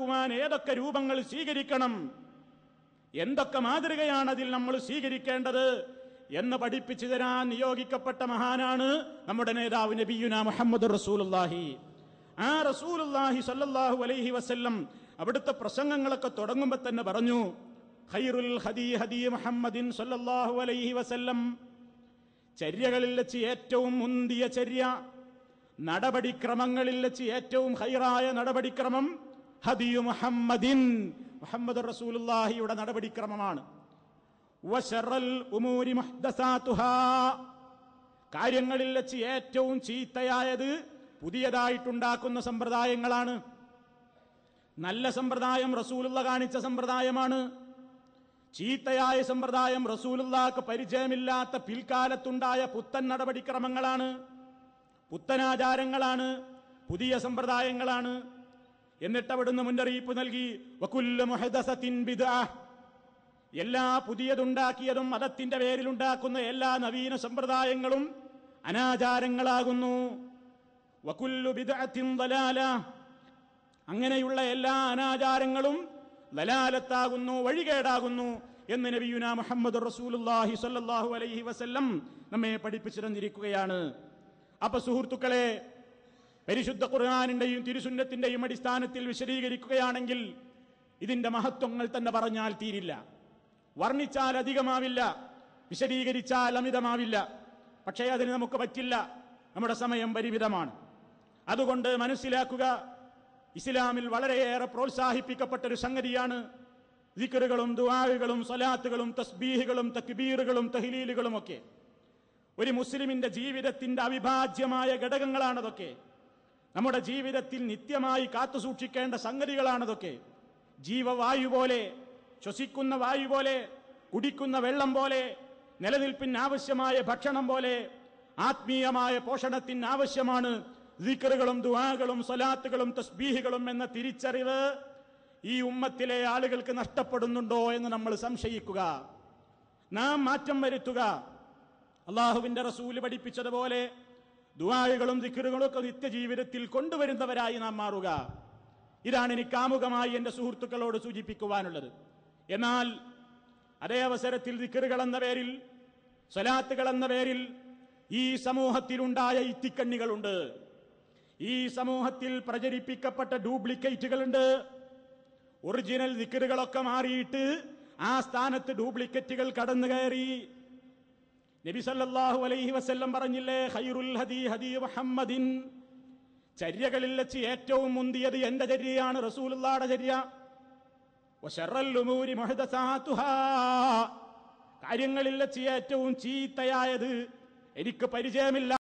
ക്കുവാൻ ഏതൊക്കെ രൂപങ്ങൾ സ്വീകരിക്കണം? എന്തൊക്കെ മാതൃകയാണ് അതിൽ നമ്മൾ സ്വീകരിക്കേണ്ടത്? എന്ന് പഠിപ്പിച്ചു തരാൻ നിയോഗിക്കപ്പെട്ട മഹാനാണ് നമ്മുടെ നേതാവ് നബിയുന മുഹമ്മദ് റസൂലുള്ളാഹി. ആ റസൂലുള്ളാഹി സല്ലല്ലാഹു അലൈഹി വസല്ലം അവിടുത്തെ പ്രസംഗങ്ങളൊക്കെ തുടങ്ങുമ്പോൾ തന്നെ പറഞ്ഞു ഖൈറുൽ ഹദി ഹദി മുഹമ്മദിൻ സല്ലല്ലാഹു അലൈഹി വസല്ലം. ചര്യകളിൽ വെച്ച് ഏറ്റവും മുന്തിയ ചര്യ നടപടിക്രമങ്ങളിൽ വെച്ച് ഏറ്റവും ഹൈറായ നടപടിക്രമം ഹദിയു മുഹമ്മദിൻ. മുഹമ്മദ് റസൂലുള്ളാഹിയുടെ നടപടിക്രമമാണ്. കാര്യങ്ങളിൽ വെച്ച് ഏറ്റവും ചീത്തയായത് പുതിയതായിട്ടുണ്ടാക്കുന്ന സമ്പ്രദായങ്ങളാണ്. നല്ല സമ്പ്രദായം റസൂലുള്ള കാണിച്ച സമ്പ്രദായമാണ്. ചീത്തയായ സമ്പ്രദായം റസൂലുള്ളാക്ക് പരിചയമില്ലാത്ത പിൽക്കാലത്തുണ്ടായ പുത്തൻ നടപടിക്രമങ്ങളാണ്. പുത്തനാചാരങ്ങളാണ്. പുതിയ സമ്പ്രദായങ്ങളാണ്. എന്നിട്ട് അവിടുന്ന് മുന്നറിയിപ്പ് നൽകി എല്ലാ പുതിയതുണ്ടാക്കിയതും മതത്തിന്റെ പേരിലുണ്ടാക്കുന്ന എല്ലാ നവീന സമ്പ്രദായങ്ങളും അനാചാരങ്ങളാകുന്നു. വകുല്ലു അങ്ങനെയുള്ള എല്ലാ അനാചാരങ്ങളും ലലാലത്താകുന്നു വഴികേടാകുന്നു എന്ന് നബിയുന മുഹമ്മദ് റസൂലുള്ളാഹി സ്വല്ലല്ലാഹു അലൈഹി വസല്ലം നമ്മെ പഠിപ്പിച്ചു തന്നിരിക്കുകയാണ് അപ്പൊ സുഹൃത്തുക്കളെ പരിശുദ്ധ ഖുർആാനിന്റെയും തിരുസുന്നത്തിന്റെയും അടിസ്ഥാനത്തിൽ വിശദീകരിക്കുകയാണെങ്കിൽ ഇതിന്റെ മഹത്വങ്ങൾ തന്നെ പറഞ്ഞാൽ തീരില്ല. വർണിച്ചാൽ അധികമാവില്ല വിശദീകരിച്ചാൽ അമിതമാവില്ല. പക്ഷേ അതിന് നമുക്ക് പറ്റില്ല നമ്മുടെ സമയം പരിമിതമാണ്. അതുകൊണ്ട് മനസ്സിലാക്കുക ഇസ്ലാമിൽ വളരെയേറെ പ്രോത്സാഹിപ്പിക്കപ്പെട്ട ഒരു സംഗതിയാണ് ദിക്കറുകളും ദുആകളും സ്വലാത്തുകളും തസ്ബീഹുകളും തക്ബീറുകളും തഹ്ലീലുകളും ഒക്കെ. ഒരു മുസ്ലിമിന്റെ ജീവിതത്തിന്റെ അവിഭാജ്യമായ ഘടകങ്ങളാണതൊക്കെ. നമ്മുടെ ജീവിതത്തിൽ നിത്യമായി കാത്തുസൂക്ഷിക്കേണ്ട സംഗതികളാണതൊക്കെ. ജീവവായു പോലെ ശ്വസിക്കുന്ന വായു പോലെ കുടിക്കുന്ന വെള്ളം പോലെ നിലനിൽപ്പിന് ആവശ്യമായ ഭക്ഷണം പോലെ ആത്മീയമായ പോഷണത്തിന് ആവശ്യമാണ് ദിക്കറുകളും ദുആകളും സ്വലാത്തുകളും തസ്ബീഹുകളും എന്ന തിരിച്ചറിവ് ഈ ഉമ്മത്തിലെ ആളുകൾക്ക് നഷ്ടപ്പെടുന്നുണ്ടോ എന്ന് നമ്മൾ സംശയിക്കുക. നാം മാറ്റം വരുത്തുക. അള്ളാഹുവിന്റെ റസൂൽ പഠിപ്പിച്ചതുപോലെ ദുആകളും ദിക്കറുകളും ഒക്കെ നിത്യജീവിതത്തിൽ കൊണ്ടുവരുന്നവരായി നാം മാറുക. ഇതാണ് എനിക്ക് ആമുഖമായി എന്റെ സുഹൃത്തുക്കളോട് സൂചിപ്പിക്കുവാനുള്ളത്. എന്നാൽ അതേ അവസരത്തിൽ ദിക്കറുകൾ എന്ന പേരിൽ സ്വലാത്തുകൾ എന്ന പേരിൽ ഈ സമൂഹത്തിലുണ്ടായ ഇത്തിക്കണ്ണികളുണ്ട്. ഈ സമൂഹത്തിൽ പ്രചരിപ്പിക്കപ്പെട്ട ഡ്യൂപ്ലിക്കേറ്റുകളുണ്ട്. ഒറിജിനൽ ദിക്കറുകളൊക്കെ മാറിയിട്ട് ആ സ്ഥാനത്ത് ഡ്യൂപ്ലിക്കേറ്റുകൾ കടന്നു കയറി നബി സല്ലല്ലാഹു അലൈഹി വസല്ലം പറഞ്ഞില്ലേ ഖൈറുൽ ഹദി ഹദി മുഹമ്മദിൻ. ചര്യകളിൽ വെച്ച് ഏറ്റവും മുന്തിയത് എന്റെ ചര്യയാണ് റസൂലുള്ളാടെ ചര്യ. കാര്യങ്ങളിൽ വെച്ച് ഏറ്റവും ചീത്തയായത് എനിക്ക് പരിചയമില്ല.